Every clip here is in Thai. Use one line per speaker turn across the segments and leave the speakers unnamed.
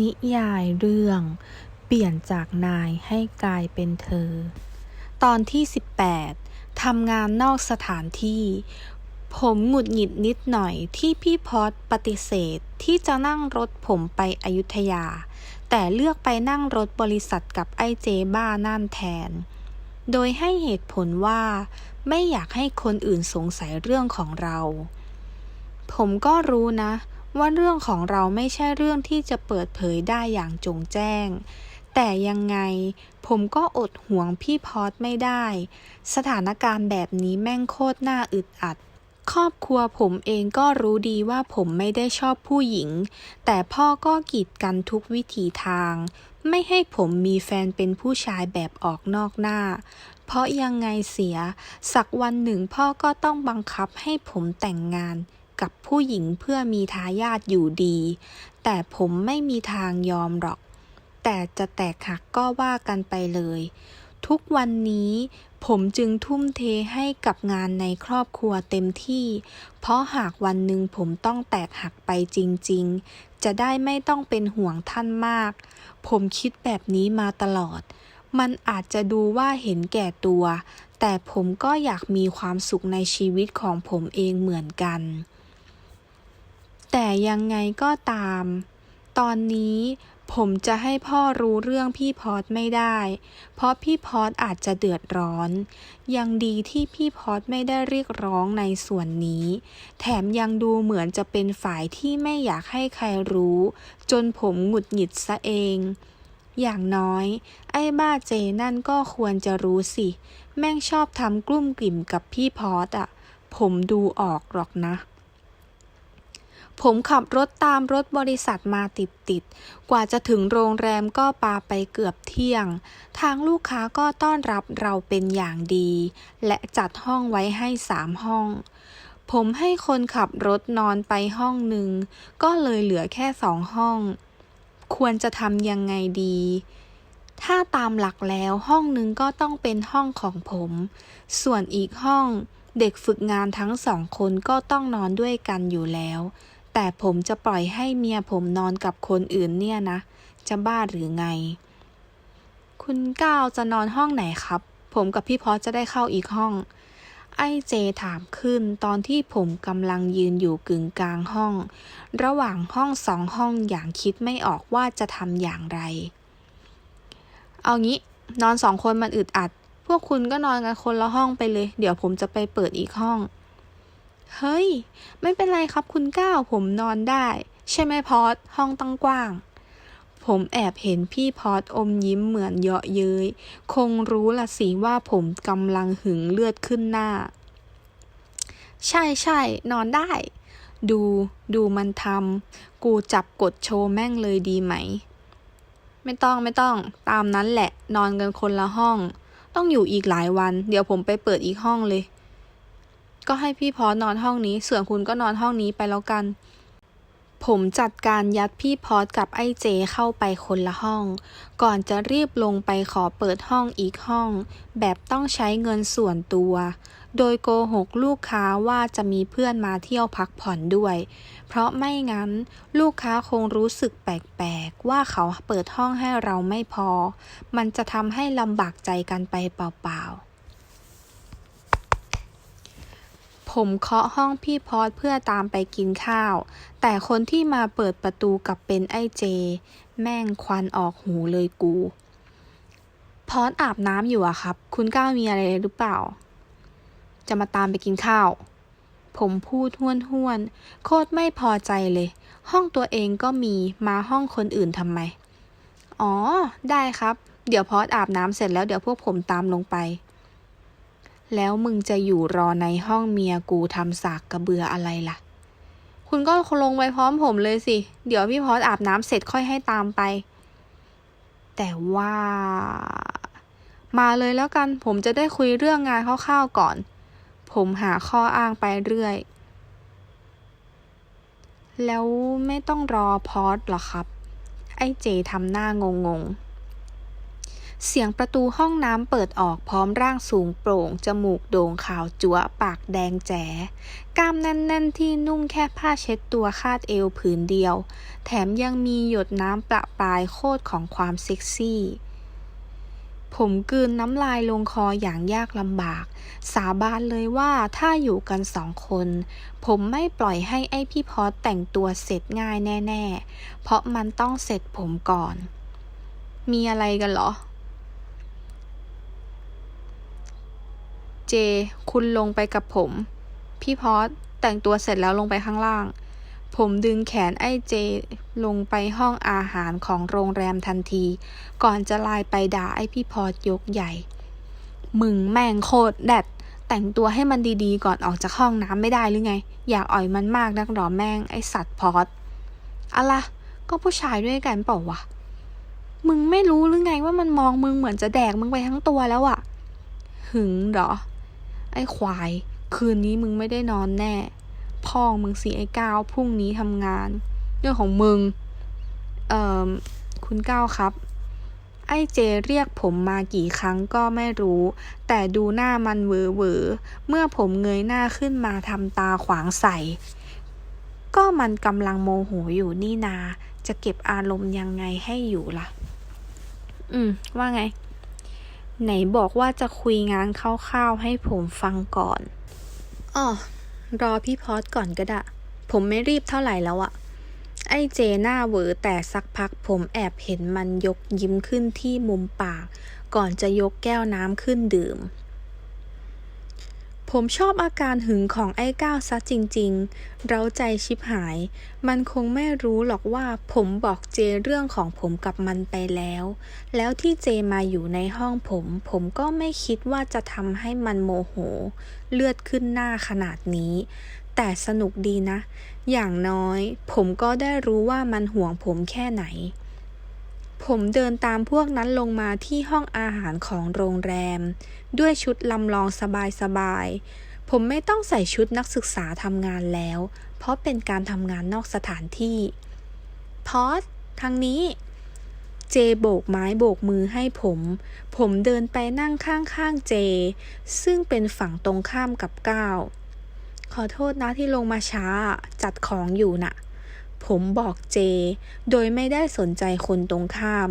นิยายเรื่อง เปลี่ยนจากนายให้กลายเป็นเธอ ตอนที่ 18 ทำงานนอกสถานที่ ผมหงุดหงิดนิดหน่อยที่พี่พอดปฏิเสธที่จะนั่งรถผมไปอยุธยา แต่เลือกไปนั่งรถบริษัทกับไอ้เจบ้านั่นแทน โดยให้เหตุผลว่า ไม่อยากให้คนอื่นสงสัยเรื่องของเรา ผมก็รู้นะ ว่าเรื่องของเราไม่ใช่เรื่องที่จะเปิดเผยได้อย่างจงแจ้ง แต่ยังไงผมก็อดห่วงพี่พอดไม่ได้ สถานการณ์แบบนี้แม่งโคตรน่าอึดอัด ครอบครัวผมเองก็รู้ดีว่าผมไม่ได้ชอบผู้หญิง แต่พ่อก็กีดกันทุกวิถีทาง ไม่ให้ผมมีแฟนเป็นผู้ชายแบบออกนอกหน้าเพราะยังไงเสีย สักวันหนึ่งพ่อก็ต้องบังคับให้ผมแต่งงาน กับผู้หญิงเพื่อมีทายาทอยู่ดี แต่ผมไม่มีทางยอมหรอก แต่จะแตกหักก็ว่ากันไปเลย ทุกวันนี้ผมจึงทุ่มเทให้กับงานในครอบครัวเต็มที่ เพราะหากวันหนึ่งผมต้องแตกหักไปจริง ๆ จะได้ไม่ต้องเป็นห่วงท่านมาก ผมคิดแบบนี้มาตลอด มันอาจจะดูว่าเห็นแก่ตัว แต่ผมก็อยากมีความสุขในชีวิตของผมเองเหมือนกัน แต่ยังไงก็ตาม ตอนนี้ผมจะให้พ่อรู้เรื่องพี่พอดไม่ได้ เพราะพี่พอดอาจจะเดือดร้อน ยังดีที่พี่พอดไม่ได้เรียกร้องในส่วนนี้ แถมยังดูเหมือนจะเป็นฝ่ายที่ไม่อยากให้ใครรู้ จนผมหงุดหงิดซะเอง อย่างน้อย ไอ้บ้าเจนั่นก็ควรจะรู้สิ แม่งชอบทำกลุ้มกลิ่มกับพี่พอดอะผมดูออกหรอกนะ ผมขับรถตามรถบริษัทมาติดๆกว่าจะถึงโรงแรมก็ปาไปเกือบเที่ยง ทางลูกค้าก็ต้อนรับเราเป็นอย่างดี และจัดห้องไว้ให้สามห้อง ผมให้คนขับรถนอนไปห้องหนึ่ง ก็เลยเหลือแค่สองห้อง ควรจะทำยังไงดี ถ้าตามหลักแล้วห้องหนึ่งก็ต้องเป็นห้องของผม ส่วนอีกห้องเด็กฝึกงานทั้งสองคนก็ต้องนอนด้วยกันอยู่แล้ว แต่ผมจะปล่อยให้เมียผมนอนกับคนอื่นเนี่ยนะ จะบ้าหรือไง คุณก้าวจะนอนห้องไหนครับ ผมกับพี่พอจะได้เข้าอีกห้อง ไอเจถามขึ้นตอนที่ผมกำลังยืนอยู่กึ่งกลางห้อง ระหว่างห้องสองห้องอย่างคิดไม่ออกว่าจะทำอย่างไร เอางี้นอนสองคนมันอึดอัด พวกคุณก็นอนกันคนละห้องไปเลย เดี๋ยวผมจะไปเปิดอีกห้อง เฮ้ย ไม่เป็นไรครับคุณก้าวผมนอนได้ ใช่ไหมพอดห้องตั้งกว้าง ผมแอบเห็นพี่พอดอมยิ้มเหมือนเยาะเย้ย คงรู้ละสิว่าผมกำลังหึงเลือดขึ้นหน้า ใช่ใช่นอนได้ ดูดูมันทำกูจับกดโชว์แม่งเลยดีไหม ไม่ต้องไม่ต้อง ตามนั้นแหละ นอนกันคนละห้อง ต้องอยู่อีกหลายวัน เดี๋ยวผมไปเปิดอีกห้องเลย ก็ให้พี่พอนอนห้องนี้ ส่วนคุณก็นอนห้องนี้ไปแล้วกัน ผมจัดการยัดพี่พอสกับไอ้เจเข้าไปคนละห้อง ก่อนจะรีบลงไปขอเปิดห้องอีกห้อง แบบต้องใช้เงินส่วนตัว โดยโกหกลูกค้าว่าจะมีเพื่อนมาเที่ยวพักผ่อนด้วย เพราะไม่งั้นลูกค้าคงรู้สึกแปลกๆว่าเขาเปิดห้องให้เราไม่พอ มันจะทำให้ลำบากใจกันไปเปล่าๆ ผมเคาะห้องพี่พอสเพื่อตามไปกินข้าว แต่คนที่มาเปิดประตูกับเป็นไอ้เจ แม่งควันออกหูเลยกู พอสอาบน้ำอยู่อะครับ คุณก้าวมีอะไรหรือเปล่า จะมาตามไปกินข้าว ผมพูดห้วนห้วนๆโคตรไม่พอใจเลย ห้องตัวเองก็มีมาห้องคนอื่นทำไม อ๋อ ได้ครับ เดี๋ยวพอสอาบน้ำเสร็จแล้วเดี๋ยวพวกผมตามลงไป แล้วมึงจะอยู่รอในห้องเมียกูทำสากกระเบืออะไรล่ะ คุณก็ลงไปพร้อมผมเลยสิ เดี๋ยวพี่พอสอาบน้ำเสร็จค่อยให้ตามไป แต่ว่า มาเลยแล้วกัน ผมจะได้คุยเรื่องงานคร่าวๆก่อน ผมหาข้ออ้างไปเรื่อย แล้วไม่ต้องรอพอสหรอครับ ไอ้เจทำหน้างงง เสียงประตูห้องน้ำเปิดออกพร้อมร่างสูงโปร่ง จมูกโด่งขาวจั๊วปากแดงแจ๋กล้ามแน่นๆที่นุ่งแค่ผ้าเช็ดตัวคาดเอวผืนเดียว แถมยังมีหยดน้ำประปรายโคตรของความเซ็กซี่ผมกืนน้ำลายลงคออย่างยากลำบาก สาบานเลยว่าถ้าอยู่กันสองคน ผมไม่ปล่อยให้ไอพี่พอสแต่งตัวเสร็จง่ายแน่ ๆ เพราะมันต้องเสร็จผมก่อน มีอะไรกันเหรอ เจ คุณลงไปกับผม พี่พอสแต่งตัวเสร็จแล้วลงไปข้างล่าง ผมดึงแขนไอ้เจ ลงไปห้องอาหารของโรงแรมทันที ก่อนจะไลายไปด่าไอ้พี่พอสยกใหญ่ มึงแม่งโคตรแดดแต่งตัวให้มันดีๆ ก่อนออกจากห้องน้ำไม่ได้หรือไง อยากอ่อยมันมากนักหรอแม่งไอสัตว์พอสอะไรก็ผู้ชายด้วยกันเปล่าวะ มึงไม่รู้หรือไงว่ามันมองมึงเหมือนจะแดกมึงไปทั้งตัวแล้วอะหึงหรอ ไอ้ควาย คืนนี้มึงไม่ได้นอนแน่ พ่อมึงสิไอ้ก้าวพรุ่งนี้ทำงาน เรื่องของมึง เอ่อ คุณก้าวครับ ไอ้เจเรียกผมมากี่ครั้งก็ไม่รู้ แต่ดูหน้ามันเหวอเวอเมื่อผมเงยหน้าขึ้นมาทำตาขวางใส่ ก็มันกำลังโมโหอยู่นี่นา จะเก็บอารมณ์ยังไงให้อยู่ล่ะ อืม ว่าไง ไหนบอกว่าจะคุยงานคร่าวๆให้ผมฟังก่อนอ๋อรอพี่พอดก่อนก็ได้ ผมไม่รีบเท่าไหร่แล้วอะไอ้เจหน้าเวอแต่สักพักผมแอบเห็นมันยกยิ้มขึ้นที่มุมปาก ก่อนจะยกแก้วน้ำขึ้นดื่ม ผมชอบอาการหึงของไอ้ก้าวซะจริงๆ เราใจชิบหาย มันคงไม่รู้หรอกว่าผมบอกเจเรื่องของผมกับมันไปแล้ว แล้วที่เจมาอยู่ในห้องผม ผมก็ไม่คิดว่าจะทำให้มันโมโห เลือดขึ้นหน้าขนาดนี้ แต่สนุกดีนะ อย่างน้อย ผมก็ได้รู้ว่ามันห่วงผมแค่ไหน ผมเดินตามพวกนั้นลงมาที่ห้องอาหารของโรงแรม ด้วยชุดลำลองสบายๆ ผมไม่ต้องใส่ชุดนักศึกษาทำงานแล้ว เพราะเป็นการทำงานนอกสถานที่พอสทางนี้ เจโบกไม้โบกมือให้ผม ผมเดินไปนั่งข้างๆเจ ซึ่งเป็นฝั่งตรงข้ามกับก้าวขอโทษนะที่ลงมาช้า จัดของอยู่น่ะ ผมบอกเจ โดยไม่ได้สนใจคนตรงข้าม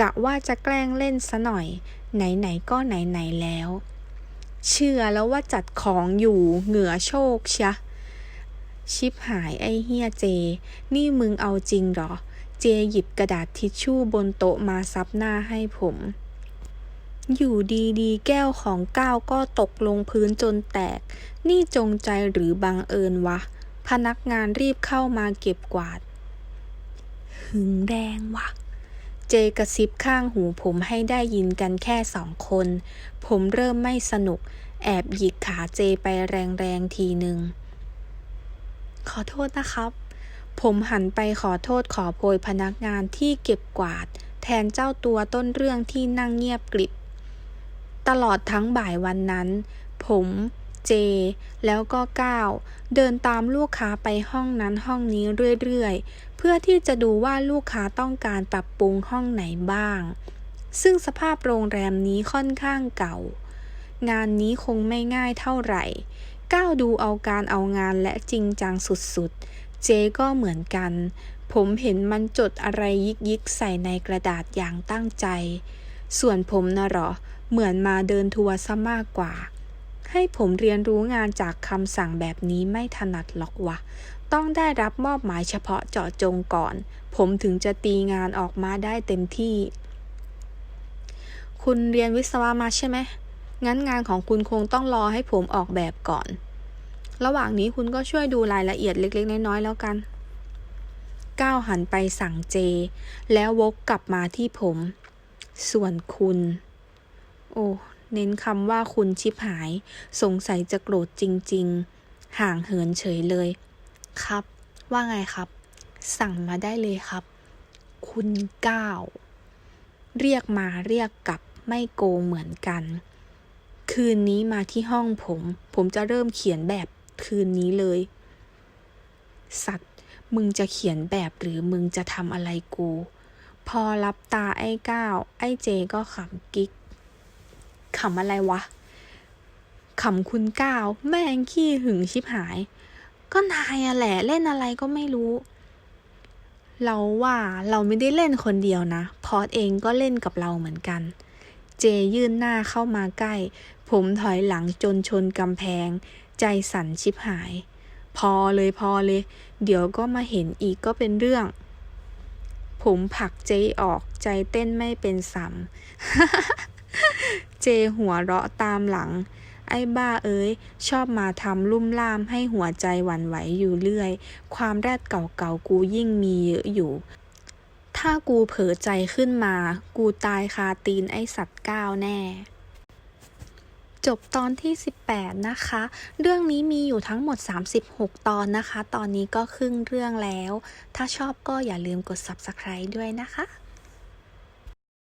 กะว่าจะแกล้งเล่นซะหน่อย ไหนๆก็ไหนๆแล้ว เชื่อแล้วว่าจัดของอยู่เหงื่อโชกชะ ชิบหายไอ้เฮียเจ นี่มึงเอาจริงหรอ เจหยิบกระดาษทิชชู่บนโต๊ะมาซับหน้าให้ผม อยู่ดีๆ แก้วของก้าวก็ตกลงพื้นจนแตก นี่จงใจหรือบังเอิญวะ พนักงานรีบเข้ามาเก็บกวาด หึงแดงวะเจกระซิบข้างหูผมให้ได้ยินกันแค่สองคน ผมเริ่มไม่สนุก แอบหยิกขาเจไปแรงๆทีหนึ่งขอโทษนะครับ ผมหันไปขอโทษขอโพยพนักงานที่เก็บกวาด แทนเจ้าตัวต้นเรื่องที่นั่งเงียบกริบ ตลอดทั้งบ่ายวันนั้น ผม เจ แล้วก็ก้าวเดินตามลูกค้าไปห้องนั้นห้องนี้เรื่อยๆ เพื่อที่จะดูว่าลูกค้าต้องการปรับปรุงห้องไหนบ้าง ซึ่งสภาพโรงแรมนี้ค่อนข้างเก่า งานนี้คงไม่ง่ายเท่าไหร่ ก้าวดูเอาการเอางานและจริงจังสุดๆ เจก็เหมือนกัน ผมเห็นมันจดอะไรยิกๆใส่ในกระดาษอย่างตั้งใจ ส่วนผมนะหรอ เหมือนมาเดินทัวร์ซะมากกว่า ให้ผมเรียนรู้งานจากคำสั่งแบบนี้ไม่ถนัดหรอกวะ ต้องได้รับมอบหมายเฉพาะเจาะจงก่อน ผมถึงจะตีงานออกมาได้เต็มที่ คุณเรียนวิศวะมาใช่ไหม งั้นงานของคุณคงต้องรอให้ผมออกแบบก่อน ระหว่างนี้คุณก็ช่วยดูรายละเอียดเล็ก ๆ น้อยๆแล้วกันก้าวหันไปสั่งเจ แล้ววกกลับมาที่ผม ส่วนคุณ โอ้ เน้นคำว่าคุณชิบหาย สงสัยจะโกรธจริง ๆ ห่างเหินเฉยเลย ครับ ว่าไงครับ สั่งมาได้เลยครับ คุณก้าวเรียกมาเรียกกลับไม่โกงเหมือนกัน คืนนี้มาที่ห้องผม ผมจะเริ่มเขียนแบบคืนนี้เลย สัตว์ มึงจะเขียนแบบหรือมึงจะทำอะไรกู พอรับตาไอ้ก้าวไอ้เจก็ขำกิ๊ก ขำอะไรวะขำคุณก้าวแม่งขี้หึงชิบหาย ก็นายอะแหละเล่นอะไรก็ไม่รู้ เราว่าเราไม่ได้เล่นคนเดียวนะ พอดเองก็เล่นกับเราเหมือนกัน เจยื่นหน้าเข้ามาใกล้ ผมถอยหลังจนชนกำแพง ใจสั่นชิบหาย พอเลยพอเลย เดี๋ยวก็มาเห็นอีกก็เป็นเรื่อง ผมผลักเจออกใจเต้นไม่เป็นสัม เจหัวเราะตามหลัง ไอ้บ้าเอ้ย ชอบมาทำลุ่มล่ามให้หัวใจหวั่นไหวอยู่เรื่อย ความแรดเก่าๆกูยิ่งมีเยอะอยู่ ถ้ากูเผลอใจขึ้นมา กูตายคาตีนไอสัตว์ก้าวแน่จบตอนที่ 18 นะคะ เรื่องนี้มีอยู่ทั้งหมด 36 ตอนนะคะ ตอนนี้ก็ครึ่งเรื่องแล้ว ถ้าชอบก็อย่าลืมกด subscribe ด้วยนะคะ